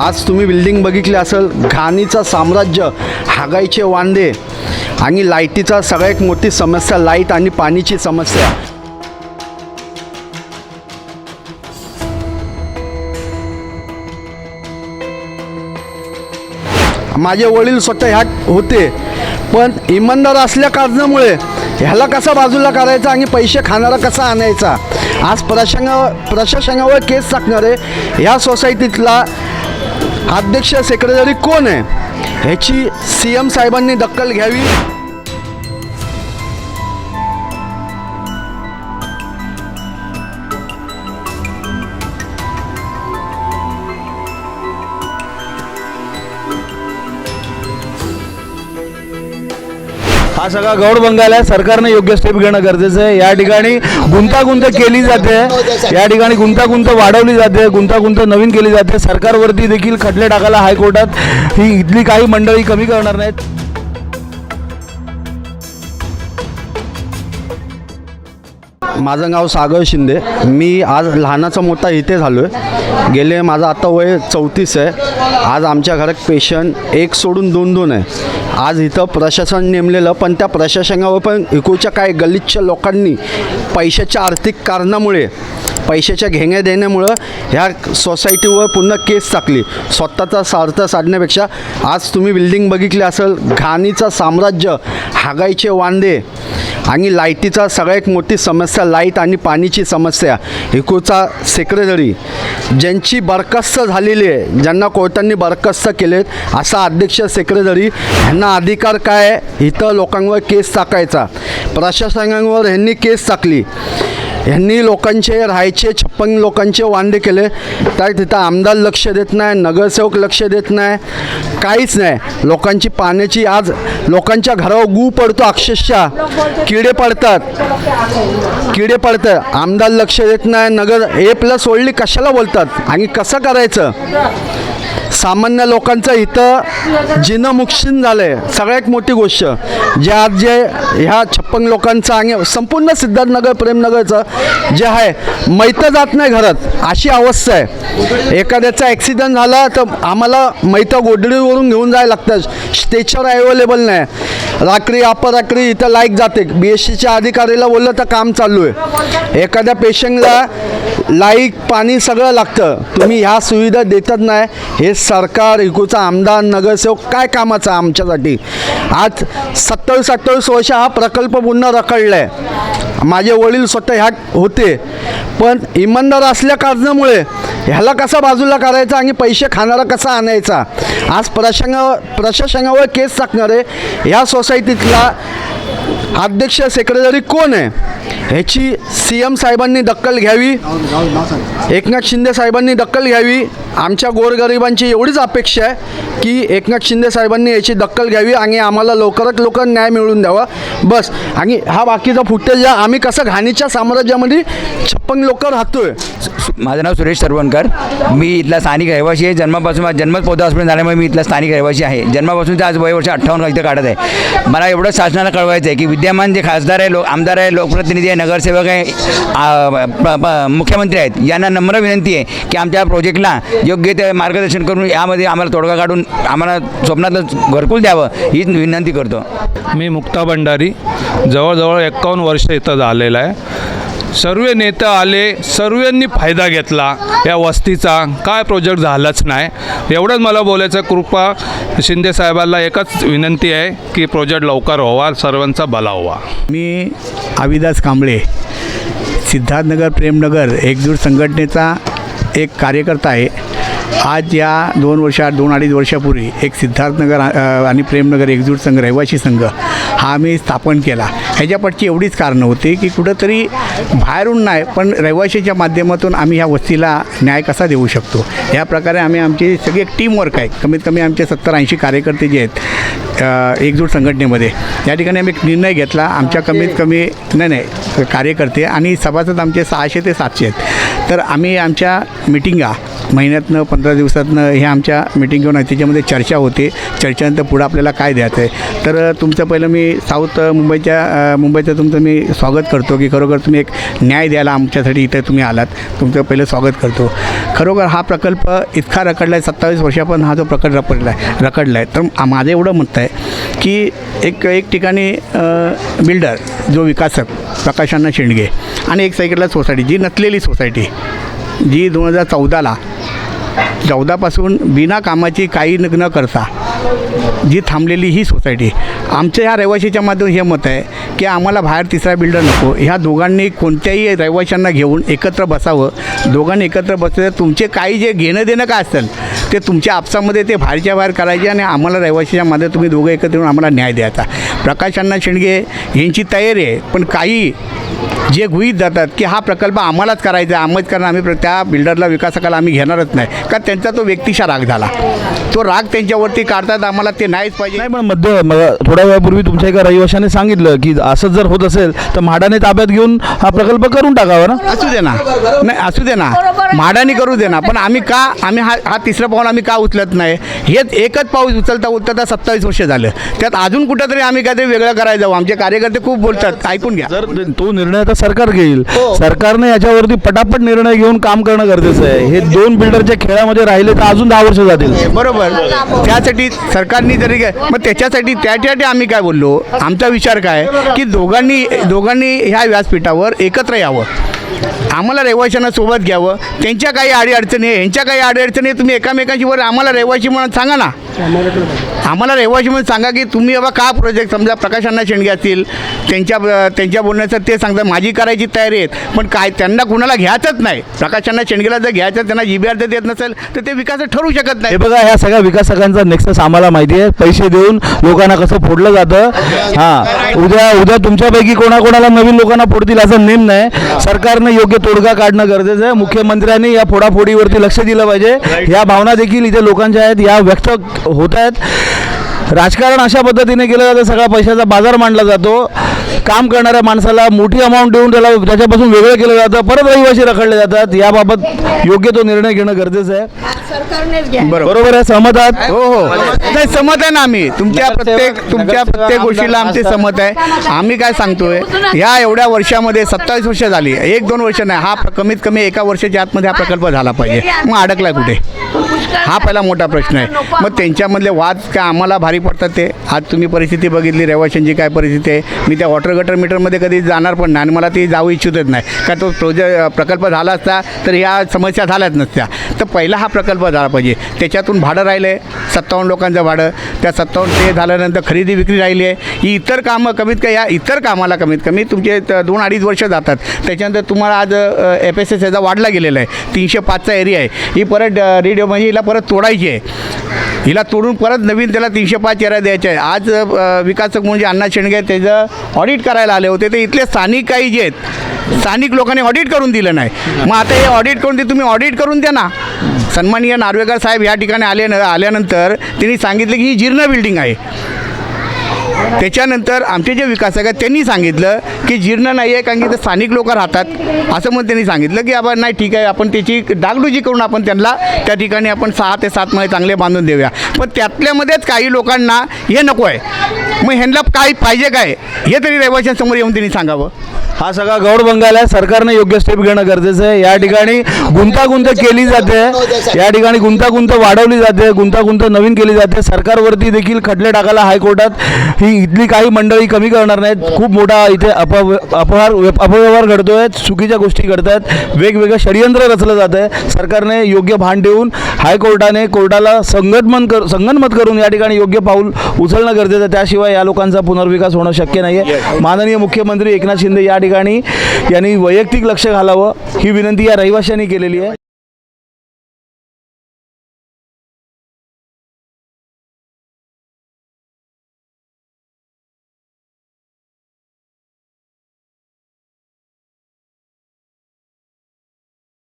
आज तुम्ही बिल्डिंग बघितली असेल घाणीचं साम्राज्य हागायचे वांदे आणि लाईटीचा सगळ्यात मोठी समस्या लाइट आणि पाणीची समस्या. माझे वडील स्वतः ह्यात होते पण इमानदार असल्या कारणामुळे ह्याला कसा बाजूला करायचा आणि पैसे खाणारा कसा आणायचा? आज प्रशांगा प्रशासनावर केस टाकणारे ह्या सोसायटीतला अध्यक्ष सेक्रेटरी कोण आहे? ह्याची सी एम साहेबांनी दखल घ्यावी. हा सगळा गौड बंगाल आहे. सरकारनं योग्य स्टेप घेणं गरजेचं आहे. या ठिकाणी गुंतागुंत केली जाते. या ठिकाणी गुंतागुंत वाढवली जाते. गुंतागुंत नवीन केली जाते. सरकारवरती देखील खटले टाकायला हायकोर्टात ही इथली काही मंडळी कमी करणार नाहीत. माझं नाव सागर शिंदे. मी आज लहानाचा मोठा इथे झालो आहे गेले माझं आता वय चौतीस आहे. आज आमच्या घरात पेशंट एक सोडून दोन दोन आहे. आज इथं प्रशासन नेमलेलं पण त्या प्रशासनावर पण इकोच्या काही गलिच्छ लोकांनी पैशाच्या आर्थिक कारणामुळे पैशाच्या घेण्या देण्यामुळं ह्या सोसायटीवर पुन्हा केस टाकली. स्वतःचा स्वार्थ साधण्यापेक्षा आज तुम्ही बिल्डिंग बघितली असेल घाणीचं साम्राज्य हागायचे वांदे आणि लाईटीचा सगळ्यात मोठी समस्या लाइट आणि पाणीची समस्या. इकोचा सेक्रेटरी ज्यांची बरखास्त झालेली आहे ज्यांना कोर्टांनी बरखास्त केलेत असा अध्यक्ष सेक्रेटरी ह्यांना अधिकार काय इथं लोकांवर केस टाकायचा. प्रशासनावर ह्यांनी केस टाकली. ह्यांनी लोकांचे राहायचे छप्पन लोकांचे वांदे केले. तर तिथं आमदार लक्ष देत नाही नगरसेवक लक्ष देत नाही काहीच नाही. लोकांची पाण्याची आज लोकांच्या घरावर गू पडतो अक्षरशः. किडे पडतात. किडे पडतात. आमदार लक्ष देत नाही नगर हे प्लस सोडली कशाला बोलतात? आणि कसं करायचं? सामान्य लोकांचं इथं जिनमुक्षीन झालं आहे सगळ्यात मोठी गोष्ट जे आज जे ह्या छप्पन लोकांचं आणि संपूर्ण सिद्धार्थनगर प्रेमनगरचं जे आहे मैतं जात नाही घरात. अशी अवस्था आहे. एखाद्याचा ॲक्सिडेंट झाला तर आम्हाला मैतं गोडडीवरून घेऊन जायला लागतं. स्टेचर अवेलेबल नाही. रात्री अपरात्री इथं लाईक जाते. बी एस सीच्या अधिकारीला बोललं तर काम चालू आहे. एखाद्या पेशंटला लाइट पाणी सगळं लागतं. तुम्ही ह्या सुविधा देतच नाही. हे सरकार इकूचा आमदार नगरसेवक काय कामाचा आमच्यासाठी? आज सत्तावीस अठ्ठावीस वर्ष हा प्रकल्प पुन्हा रखडला आहे माझे वडील स्वतः ह्यात होते. पण इमानदार असल्या कारणामुळे ह्याला कसा बाजूला करायचा आणि पैसे खाणारा कसा आणायचा? आज प्रशासनावर प्रशासनावर केस टाकणार आहे ह्या सोसायटीतला अध्यक्ष सेक्रेटरी कोण आहे? ह्याची सी एम साहेबांनी दखल घ्यावी. एकनाथ शिंदे साहेबांनी दखल घ्यावी. आमच्या गोरगरिबांची एवढीच अपेक्षा आहे. की एकनाथ शिंदे साहेबांनी याची दक्कल घ्यावी आणि आम्हाला लवकरात लवकर न्याय मिळवून द्यावा. बस. आणि हा बाकीचा फुटेज आम्ही कसं घाणीच्या साम्राज्यामध्ये छप्पन लोक राहतोय? माझं नाव सुरेश सरवणकर. मी इथला स्थानिक रहिवासी आहे. जन्मापासून माझा जन्मच पौधा हॉस्पिटल झाल्यामुळे मी इथला स्थानिक रहिवासी आहे. जन्मापासून ते आज वय वर्ष अठ्ठावन्न इथं काढत आहे. मला एवढं शासनाला कळवायचं आहे की विद्यमान जे खासदार आहे लोक आमदार आहे लोकप्रतिनिधी आहे नगरसेवक आहे प- मुख्यमंत्री आहेत यांना नम्र विनंती आहे की आमच्या प्रोजेक्टला योग्य ते मार्गदर्शन करून यामध्ये आम्हाला तोडगा काढून आम्हाला स्वप्नातलं घरकुल द्यावं हीच विनंती करतो. मी मुक्ता भंडारी जवळजवळ एक्कावन्न वर्ष इथं झालेलं आहे. सर्व नेते आले सर्वांनी फायदा घेतला या वस्तीचा. काय प्रोजेक्ट झालाच नाही. एवढंच मला बोलायचं कृपा शिंदे साहेबांना एकच विनंती आहे की प्रोजेक्ट लवकर व्हावा सर्वांचा भला व्हावा. मी अविदास कांबळे सिद्धार्थनगर प्रेमनगर एकजूट संघटनेचा एक कार्यकर्ता आहे. आज या दोन वर्षात दोन अडीच वर्षापूर्वी एक सिद्धार्थनगर आणि प्रेमनगर एकजूट संघ रहिवासी संघ हा आम्ही स्थापन केला. ह्याच्यापाठची एवढीच कारणं होती की कुठंतरी बाहेरून नाही पण रहिवाशीच्या माध्यमातून आम्ही ह्या वस्तीला न्याय कसा देऊ शकतो? या प्रकारे आम्ही आमची सगळी एक टीमवर्क आहे. कमीत कमी आमचे सत्तर ऐंशी कार्यकर्ते जे आहेत एकजूट संघटनेमध्ये या ठिकाणी आम्ही एक निर्णय घेतला. आमच्या कमीत कमी नाही नाही कार्यकर्ते आणि सभासद आमचे सहाशे ते सातशे आहेत. तर आम्ही आमच्या मिटिंगा महिन्यातनं पंधरा दिवसातनं हे आमच्या मिटिंग घेऊन आहे त्याच्यामध्ये चर्चा होते. चर्चेनंतर पुढं आपल्याला काय द्यायचं आहे तर तुमचं पहिलं मी साऊथ मुंबईच्या मुंबईचं तुमचं मी स्वागत करतो की खरोखर तुम्ही एक न्याय द्यायला आमच्यासाठी इथं तुम्ही आलात. तुमचं पहिलं स्वागत करतो. खरोखर हा प्रकल्प इतका रखडला आहे सत्तावीस वर्षापर्यंत हा जो प्रकल्प रखडला आहे रखडला आहे तर माझं एवढं मत आहे की एक एक ठिकाणी बिल्डर जो विकासक प्रकाशांना शेंडगे आणि एक साईडला सोसायटी जी नसलेली सोसायटी जी दोन हजार चौदाला चौदापासून बिना कामाची काही न करता जी थांबलेली ही सोसायटी. आमच्या ह्या रहिवाशीच्या माध्यम हे मत आहे की आम्हाला बाहेर तिसरा बिल्डर नको. ह्या दोघांनी कोणत्याही रहिवाशांना घेऊन एकत्र बसावं. दोघांनी एकत्र बसलं तुमचे काही जे घेणं देणं काय असेल? ते तुमच्या आपसामध्ये ते बाहेरच्या बाहेर करायचे आणि आम्हाला रहिवाशीच्या मध्ये तुम्ही दोघं एकत्र येऊन आम्हाला न्याय द्यायचा प्रकाशांना शेंडगे यांची तयारी आहे पण काही जे गृहीत जातात की हा प्रकल्प आम्हालाच करायचा आहे आम्हाच करणार आम्ही त्या बिल्डरला विकासकाला आम्ही घेणारच नाही. का त्यांचा तो व्यक्तिशा राग झाला. तो राग त्यांच्यावरती काढतात आम्हाला ते नाहीच पाहिजे. नाही पण मध्य म- थोड्या वेळापूर्वी तुमच्या एका रहिवाशाने सांगितलं की असं जर होत असेल तर म्हाडाने ताब्यात घेऊन हा प्रकल्प करून टाकावा ना? असू दे ना. नाही असू दे ना. म्हाडानी करू दे ना. पण आम्ही का आम्ही हा हा तिसरा पाऊल आम्ही का उचलत नाही? हेच एकच पाऊल उचलता उचलता सत्तावीस वर्ष झालं. त्यात अजून कुठंतरी आम्ही काहीतरी वेगळं करायला जाऊ. आमचे कार्यकर्ते खूप बोलतात. ऐकून घ्या. जर तो निर्णय आता सरकार घेईल सरकारने याच्यावरती पटापट निर्णय घेऊन काम करणं गरजेचं आहे. हे दोन बिल्डरच्या खेळामध्ये राहिले तर अजून दहा वर्ष जातील. बरोबर. त्यासाठी सरकारने जरी काय मग त्याच्यासाठी त्याच्यासाठी आम्ही काय बोललो? आमचा विचार काय? की दोघांनी दोघांनी ह्या व्यासपीठावर एकत्र यावं. आम्हाला रहिवाशांना सोबत घ्यावं. त्यांच्या काही अडीअडचणी आहे. यांच्या काही अडीअडचणी आहे, तुम्ही एकामेकांची वर आम्हाला रहिवाशी म्हणून सांगा ना. आम्हाला रहिवाशी म्हणून सांगा की तुम्ही बाबा का प्रोजेक्ट समजा प्रकाशांना शेंडगे असतील त्यांच्या त्यांच्या बोलण्याचं ते सांगतात माझी करायची तयारी आहेत पण काय त्यांना कुणाला घ्यायचंच नाही. प्रकाशांना शेंडगेला जर घ्यायचं त्यांना जी बी आर देत नसेल तर ते विकास ठरू शकत नाही. हे बघा ह्या सगळ्या विकासकांचा नेक्सस आम्हाला माहिती आहे. पैसे देऊन लोकांना कसं फोडलं जातं. हां. उद्या उद्या तुमच्यापैकी कोणाकोणाला नवीन लोकांना फोडतील असा नेम नाही. सरकारनं योग्य तोडगा काढणं गरजेचं आहे. मुख्यमंत्र्यांनी या फोडाफोडीवरती लक्ष दिलं पाहिजे. ह्या भावना देखील इथे लोकांच्या आहेत. या व्यक्त होत आहेत. राजकारण अशा पद्धतीने केलं जातं. सगळा पैशाचा बाजार मांडला जातो. काम करणाऱ्या माणसाला मोठी अमाऊंट देऊन त्याला त्याच्यापासून वेगळं केलं जातं. परत रहिवाशी रखडले जातात. याबाबत योग्य तो निर्णय घेणं गरजेचं आहे. बरोबर. आहे. सहमत आहात? हो हो. नाही समत आहे ना आम्ही. तुमच्या प्रत्येक तुमच्या प्रत्येक गोष्टीला आमचे समत आहे. आम्ही काय सांगतोय? ह्या एवढ्या वर्षामध्ये सत्तावीस वर्ष झाली. एक दोन वर्ष नाही. हा कमीत कमी एका वर्षाच्या आतमध्ये हा प्रकल्प झाला पाहिजे. मग अडकला कुठे? हा पहिला मोठा प्रश्न आहे. मग त्यांच्यामधले वाद काय आम्हाला भारी पडतात ते? आज तुम्ही परिस्थिती बघितली रहिवाशांची काय परिस्थिती आहे? मी त्या वॉटर गटर मीटरमध्ये कधी जाणार पण नाही आणि मला ती जाऊ इच्छितच नाही. का तो प्रोजेक्ट प्रकल्प झाला असता तर ह्या समस्या झाल्याच नसत्या. तर पहिला हा प्रकल्प झाला पाहिजे. त्याच्यातून भाडं राहिलं आहे सत्तावन्न लोकांचं भाडं. त्या सत्तावन्न ते झाल्यानंतर खरेदी विक्री राहिली आहे. ही इतर कामं कमीत कमी या इतर कामाला कमीत कमी तुमचे दोन अडीच वर्ष जातात. त्याच्यानंतर तुम्हाला आज एफ एस एस याचा वाढला गेलेला आहे. तीनशे पाचचा एरिया आहे. ही परत रेडिओ म्हणजे हिला परत तोडायची आहे. हिला तोडून परत नवीन त्याला तीनशे पाच चेहरा द्यायचे आहे आज विकासक म्हणजे अण्णा शेंडगे त्याचं ऑडिट करायला आले होते. ते इथले स्थानिक काही जे आहेत स्थानिक लोकांनी ऑडिट करून दिलं नाही. मग आता हे ऑडिट करून ते तुम्ही ऑडिट करून द्या ना. सन्माननीय नार्वेकर साहेब या ठिकाणी आले आल्यानंतर त्यांनी सांगितलं की ही जीर्ण बिल्डिंग आहे. त्याच्यानंतर आमचे जे विकासक आहेत त्यांनी सांगितलं की जीर्ण नाही आहे कारण की इथं स्थानिक लोक राहतात. असं मग त्यांनी सांगितलं की आपण नाही ठीक आहे आपण त्याची डागडुजी करून आपण त्यांना त्या ठिकाणी आपण सहा ते सात महिने चांगले बांधून देऊया. पण त्यातल्यामध्येच काही लोकांना हे नको आहे मग ह्यांना काय पाहिजे काय? हे तरी रहिवाशांसमोर येऊन त्यांनी सांगावं. हा सगळा गौड बंगाल आहे. सरकारने योग्य स्टेप घेणं गरजेचं आहे. या ठिकाणी गुंतागुंत केली जाते. या ठिकाणी गुंतागुंत वाढवली जाते. गुंतागुंत नवीन केली जाते. सरकारवरती देखील खटले टाकायला हायकोर्टात ही इथली काही मंडळी कमी करणार नाहीत. खूप मोठा इथे अपव अपहार अपव्यवहार घडतोय. चुकीच्या गोष्टी घडत आहेत वेगवेगळं षडयंत्र रचलं जात आहे सरकारने योग्य भान ठेवून हायकोर्टाने कोर्टाला संगतमन कर संगनमत करून या ठिकाणी योग्य पाऊल उचलणं गरजेचं आहे. त्याशिवाय या लोकांचा पुनर्विकास होणं शक्य नाही आहे माननीय मुख्यमंत्री एकनाथ शिंदे या ठिकाणी यांनी वैयक्तिक लक्ष घालावं. ही विनंती या रहिवाशांनी केलेली आहे.